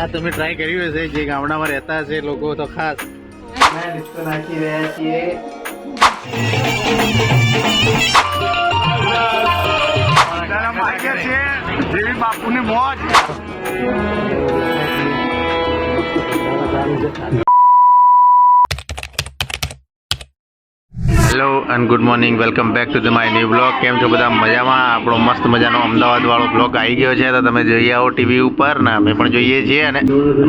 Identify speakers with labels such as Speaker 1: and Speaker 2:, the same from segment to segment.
Speaker 1: આ તમે ટ્રાય કર્યું હશે, જે ગામડામાં રહેતા હશે લોકો તો ખાસ. નાખી રહ્યા છીએ.
Speaker 2: દેવી બાપુની મોજ
Speaker 1: hello and good morning welcome back to the my new blog કેમ છો બધા? મજામાં? આપણો મસ્ત મજાનો અમદાવાદ વાળો બ્લોગ આવી ગયો છે. તો તમે જોઈ આવો ટીવી ઉપર. ને અમે પણ જોઈએ છીએ અને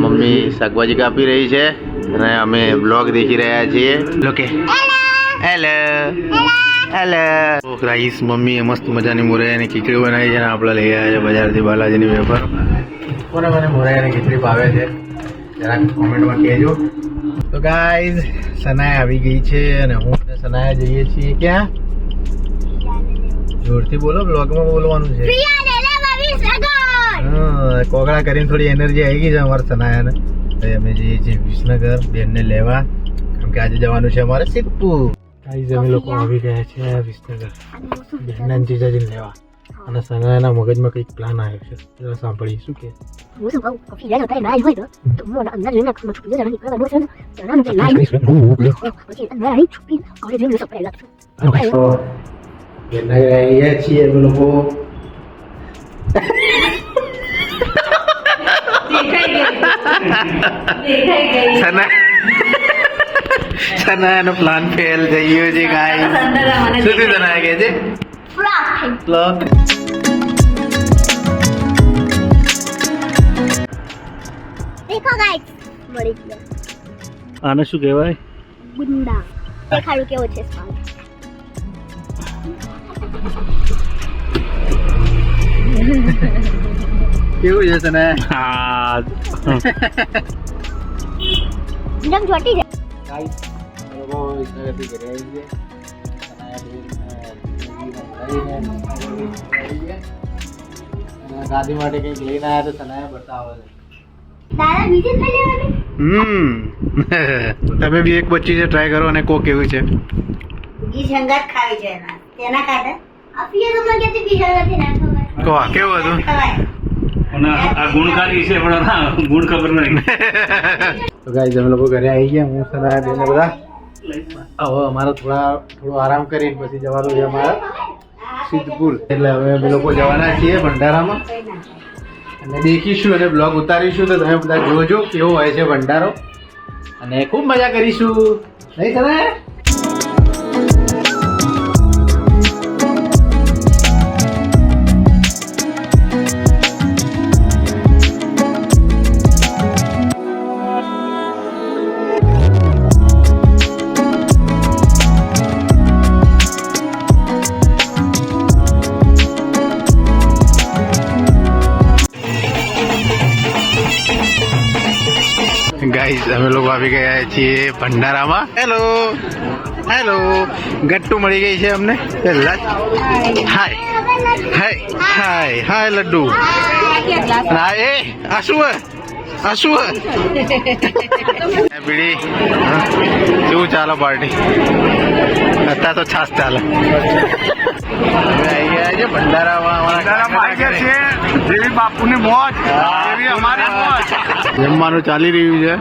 Speaker 1: મમ્મી શાકભાજી કાપી રહી છે અને અમે બ્લોગ દેખી રહ્યા છીએ. લોકે હેલો હેલો રાઈસ મમ્મીએ મસ્ત મજાની મોરૈયાની ખીચડી બનાવી છે અને આપણે લઈ આવ્યા છે બજારથી બાલાજીની વેફર. મને મને મોરૈયાની ખીચડી ભાવે છે. જરાક કોમેન્ટમાં કહેજો. તો ગાઈઝ સનાયા આવી ગઈ છે અને હું અને સનાયા જઈએ છીએ ક્યાં? જોરથી બોલો બ્લોગમાં બોલવાનું છે. હા, કોગળા કરીને થોડી એનર્જી આવી ગઈ છે અમારા સનાયાને. તો અમે જઈએ છીએ વિસનગર બેનને લેવા. કેમ કે આજે જવાનું છે અમારે સિદ્ધપુર. ગાઈઝ અમે લોકો આવી ગયા છે વિસનગર. બેનના જીજાજીને લેવા. અને સનાયાના મગજમાં કંઈક પ્લાન આવ્યો છે સાંભળીશું કે
Speaker 3: હું શું કહું કોફી જ્યારે અત્યારે બહાર હોય તો હું અંદર જઈને છૂપી જરા નીકળવા દઉં છું જરા મને લાઈ પછી અંદર આવી છૂપી કોલેજ
Speaker 1: જઈને સપડાઈ લાગશું એના અહીંયા છીએ અમે લોકો સનાયાનો પ્લાન ફેલ થઈ ગયો છે ગાય શું થયું સનાયા કે છે Blackpink.
Speaker 3: Love. ગાઈસ મળી ગયો
Speaker 1: આને શું કહેવાય?
Speaker 3: ગુંડા. દેખાડું કેવો છે સ્વાદ?
Speaker 1: કેવું છે તને? હા. જમ જોટી જાય. ગાઈસ બરોબર ઇસને કરી રહ્યા છે દાદી માટે કંઈક લઈને આવ્યા તો તને બતાવો છે. તમે બી એક બચ્ચી છે ટ્રાય કરો અને કો કેવું છે
Speaker 4: સંગાત ખાવી તેના
Speaker 3: તો મને ના
Speaker 1: કો કેવું હતું?
Speaker 2: આ ગુણકારી છે પણ ના ગુણ ખબર નહીં.
Speaker 1: તો ગાઈઝ અમે લોકો ઘરે આવી ગયા હું સનાયા બેન બધા. હવે અમારે થોડા થોડો આરામ કરીને પછી જવાનું છે અમારા. સિદ્ધપુર. એટલે હવે અમે લોકો જવાના છીએ ભંડારામાં. અને દેખીશું અને બ્લોગ ઉતારીશું. તો તમે બધા જોજો કેવો હોય છે ભંડારો. અને ખૂબ મજા કરીશું. નહીં સનાયા અમે લોકો આવી ગયા છીએ ભંડારામાં. હેલો હેલો ગટ્ટુ મળી ગઈ છે અમને. પહેલા હાય હાય હાય હાય લડ્ડુ. અને એ આ શું આ શું બીડી. શું ચાલે પાર્ટી અત્યારે તો છાસ ચાલે. અમે આવી ગયા છે ભંડારામાં.
Speaker 2: દેવી બાપુની મોજ. દેવી અમારી મોજ.
Speaker 1: જમવાનું ચાલી રહ્યું છે.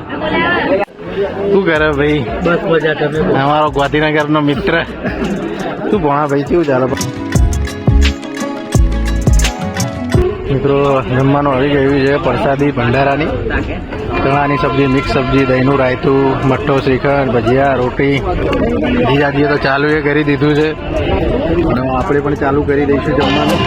Speaker 1: શું કરે ભાઈ? બસ મજા તમે અમારો ગાંધીનગર નો મિત્ર. શું ભણા ભાઈ કેવું ચાલે? મિત્રો જમવાનું આવી ગયું છે પ્રસાદી ભંડારાની. ચણાની સબ્જી મિક્સ સબ્જી દહીંનું રાયતું મઠ્ઠો શ્રીખંડ ભજીયા રોટી. જીજાજીએ તો ચાલુ એ કરી દીધું છે. અને આપણે પણ ચાલુ કરી દઈશું જમવાનું.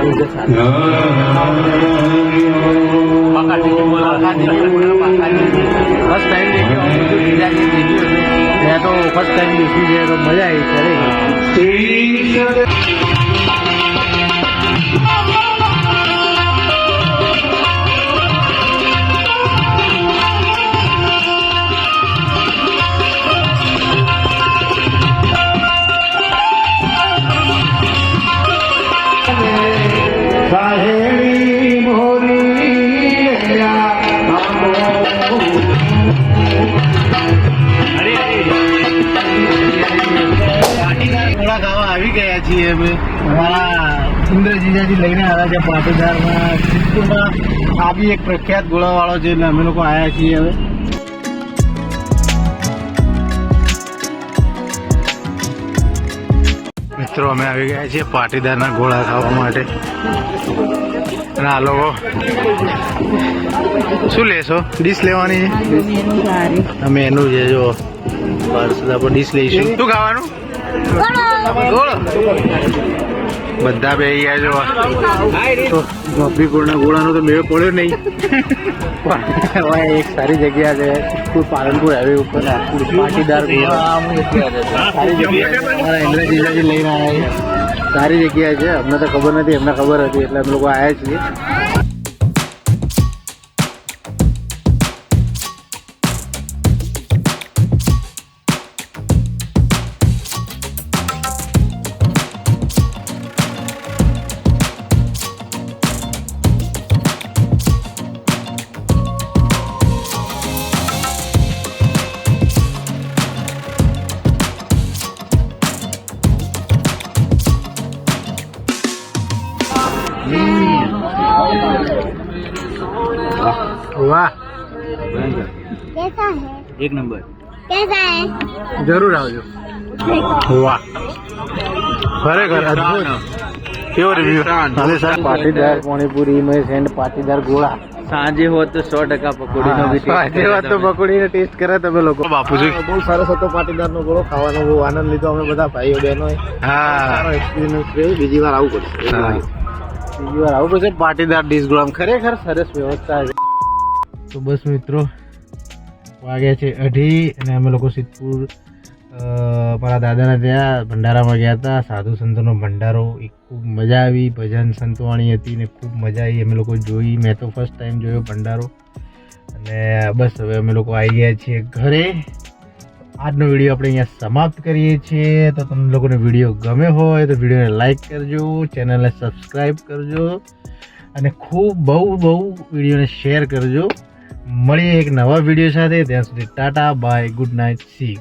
Speaker 1: આવી ફર્સ્ટ ટાઈમ મેં તો ફર્સ્ટ ટાઈમ દેખી છે તો મજા આવી ત્યારે આવી ગયા છીએ અમે અમારા ઇન્દ્રજીજાજી લઈને આવ્યા છે પાટીદારમાં સિદ્ધપુરમાં આ બી એક પ્રખ્યાત ગોળાવાળો છે એટલે અમે લોકો આવ્યા છીએ હવે. મિત્રો અમે આવી ગયા છીએ પાટીદારના ગોળા ખાવા માટે. અને આ લોકો શું લેશો? ડીશ લેવાની છે? અમે એનું છે જો. આપણે ડીશ લઈશું. શું ખાવાનું? બધા બે ગયા જો તો ગોપીપુરના ગોળાનો તો મેળો પડ્યો નહીં. પણ એક સારી જગ્યા છે. કોઈ પાલનપુર હાઈવે ઉપર પાટીદાર સારી જગ્યા છે. અમારા લઈને આવ્યા સારી જગ્યા છે. અમને તો ખબર નથી એમને ખબર હતી એટલે અમે લોકો આવ્યા છીએ. વાહ. એક નંબર. જરૂર આવજો. વાહ. ખરેખર અદભુત. પાટીદાર પાણીપુરી મેં સેન્ડ પાટીદાર ગોળા.
Speaker 5: સાંજે હોત તો સો ટકા પકોડી
Speaker 1: સાંજે હોત તો પકોડી ટેસ્ટ કરે તમે લોકો. બાપુજી. બહુ સરસ હતો પાટીદાર નો ગોળો. ખાવાનો બહુ આનંદ લીધો અમે બધા ભાઈઓ બહેનો હા. એક્સપિરિયન્સ બીજી વાર આવું પડશે. બીજી આવું પછી પાટીદાર ડીશ ગુલામ ખરેખર સરસ વ્યવસ્થા છે. તો બસ મિત્રો, વાગ્યા છે અઢી અને અમે લોકો સિદ્ધપુર મારા દાદાના ત્યાં ભંડારામાં ગયા હતા. સાધુ સંતોનો ભંડારો એ ખૂબ મજા આવી. ભજન સંતવાણી હતી ને ખૂબ મજા આવી. અમે લોકો જોઈ, મેં તો ફર્સ્ટ ટાઈમ જોયો ભંડારો. અને બસ હવે અમે લોકો આવી ગયા છીએ ઘરે. આજનો વીડિયો આપણે અહીંયા સમાપ્ત કરીએ છીએ. તો તમને લોકોને વીડિયો ગમે હોય તો વિડીયોને લાઈક કરજો ચેનલને સબસ્ક્રાઈબ કરજો અને ખૂબ બહુ બહુ વિડીયોને શેર કરજો. મળીએ એક નવા વીડિયો સાથે. ત્યાં સુધી Tata bye good night C